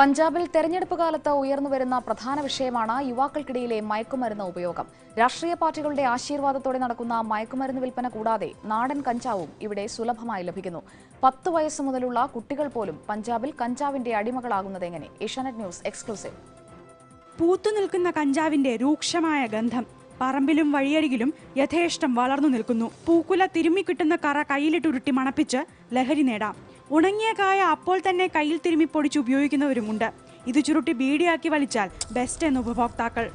പഞ്ചാബിൽ തെരഞ്ഞെടുപ്പ് കാലത്ത് ഉയർന്നുവരുന്ന പ്രധാന വിഷയമാണ് യുവാക്കൾക്കിടയിലെ മയക്കുമരുന്ന് ഉപയോഗം. രാഷ്ട്രീയ പാർട്ടികളുടെ ആശീർവാദത്തോടെ നടക്കുന്ന മയക്കുമരുന്ന് വിൽപ്പന കൂടാതെ നാടൻ കഞ്ചാവും ഇവിടെ സുലഭമായി ലഭിക്കുന്നു. പത്ത് വയസ്സ് മുതലുള്ള കുട്ടികൾ പോലും പഞ്ചാബിൽ കഞ്ചാവിന്റെ അടിമകളാകുന്നത് എങ്ങനെ? Asianet news exclusive. പൂത്തുനിൽക്കുന്ന കഞ്ചാവിന്റെ രൂക്ഷമായ ഗന്ധം. പറമ്പിലും വഴിയരികിലും യഥേഷ്ടം വളർന്നു നിൽക്കുന്നു. പൂക്കുല തിരുമ്മിക്കിട്ടുന്ന കറ കയ്യിലിട്ടുരുട്ടി മണപ്പിച്ച് ലഹരി നേടാം. ഉണങ്ങിയ കായ അപ്പോൾ തന്നെ കയ്യിൽ തിരുമ്മി പൊടിച്ച് ഉപയോഗിക്കുന്നവരുമുണ്ട്. ഇത് ചുരുട്ടി ബീഡിയാക്കി വലിച്ചാൽ ബെസ്റ്റ് എന്ന് ഉപഭോക്താക്കൾ.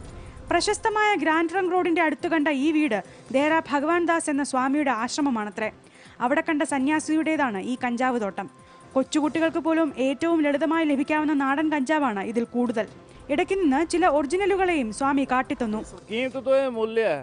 പ്രശസ്തമായ ഗ്രാൻഡ് റംഗ് റോഡിന്റെ അടുത്തു കണ്ട ഈ വീട് ദേര ഭഗവാൻ ദാസ് എന്ന സ്വാമിയുടെ ആശ്രമമാണത്രേ. അവിടെ കണ്ട സന്യാസിയുടേതാണ് ഈ കഞ്ചാവ് തോട്ടം. കൊച്ചുകുട്ടികൾക്ക് പോലും ഏറ്റവും ലളിതമായി ലഭിക്കാവുന്ന നാടൻ കഞ്ചാവാണ് ഇതിൽ കൂടുതൽ ഇടയ്ക്ക് നിന്ന് ചില ഒറിജിനലുകളെയും സ്വാമി കാട്ടിത്തന്നു कीमत तो ये मूल्य है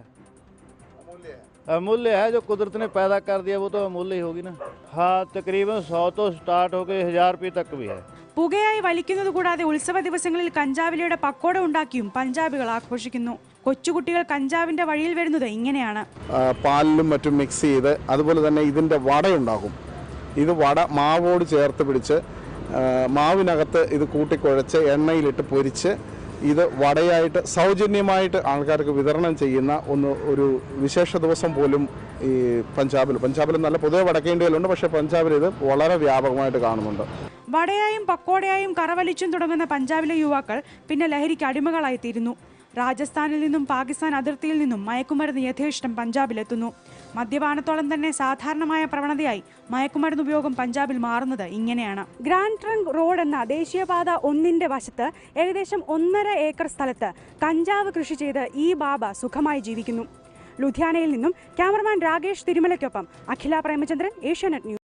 अमूल्य है जो कुदरत ने पैदा कर दिया वो तो अमूल्य ही होगी ना हाँ तकरीबन सौ तो स्टार्ट होकर हजार रुपये तक भी है പുകയായി വലിക്കുന്നത് കൂടാതെ ഉത്സവ ദിവസങ്ങളിൽ കഞ്ചാവിലയുടെ പക്കോട ഉണ്ടാക്കിയും പഞ്ചാബികൾ ആഘോഷിക്കുന്നു കൊച്ചുകുട്ടികൾ കഞ്ചാവിന്റെ വഴിയിൽ വരുന്നത് ഇങ്ങനെയാണ് ആ, പാലിലും മറ്റും മിക്സ് ചെയ്ത് അതുപോലെ തന്നെ ഇതിൻ്റെ വടയുണ്ടാകും ഇത് വട മാവോട് ചേർത്ത് പിടിച്ച് മാവിനകത്ത് ഇത് കൂട്ടിക്കുഴച്ച് എണ്ണയിലിട്ട് പൊരിച്ച് ഇത് വടയായിട്ട് സൗജന്യമായിട്ട് ആൾക്കാർക്ക് വിതരണം ചെയ്യുന്ന ഒന്ന് ഒരു വിശേഷ ദിവസം പോലും ഈ പഞ്ചാബിൽ പഞ്ചാബിൽ നല്ല പൊതുവെ വടക്കേ ഇന്ത്യയിലുണ്ട് പക്ഷേ പഞ്ചാബിൽ ഇത് വളരെ വ്യാപകമായിട്ട് കാണുന്നുണ്ട്. വടയായും പക്കോടയായും കറവലിച്ചും തുടങ്ങുന്ന പഞ്ചാബിലെ യുവാക്കൾ പിന്നെ ലഹരിക്ക് അടിമകളായി തീരുന്നു രാജസ്ഥാനിൽ നിന്നും പാകിസ്ഥാൻ അതിർത്തിയിൽ നിന്നും മയക്കുമരുന്ന് യഥേഷ്ടം പഞ്ചാബിലെത്തുന്നു. മദ്യപാനത്തോളം തന്നെ സാധാരണമായ പ്രവണതയായി മയക്കുമരുന്ന് ഉപയോഗം പഞ്ചാബിൽ മാറുന്നത് ഇങ്ങനെയാണ്. ഗ്രാൻഡ് ട്രങ്ക് റോഡ് എന്ന ദേശീയപാത ഒന്നിന്റെ വശത്ത് ഏകദേശം ഒന്നര ഏക്കർ സ്ഥലത്ത് കഞ്ചാവ് കൃഷി ചെയ്ത് ഈ ബാബ സുഖമായി ജീവിക്കുന്നു. ലുധിയാനയിൽ നിന്നും ക്യാമറമാൻ രാകേഷ് തിരുമലയ്ക്കൊപ്പം അഖില പ്രേമചന്ദ്രൻ ഏഷ്യാനെറ്റ് ന്യൂസ്.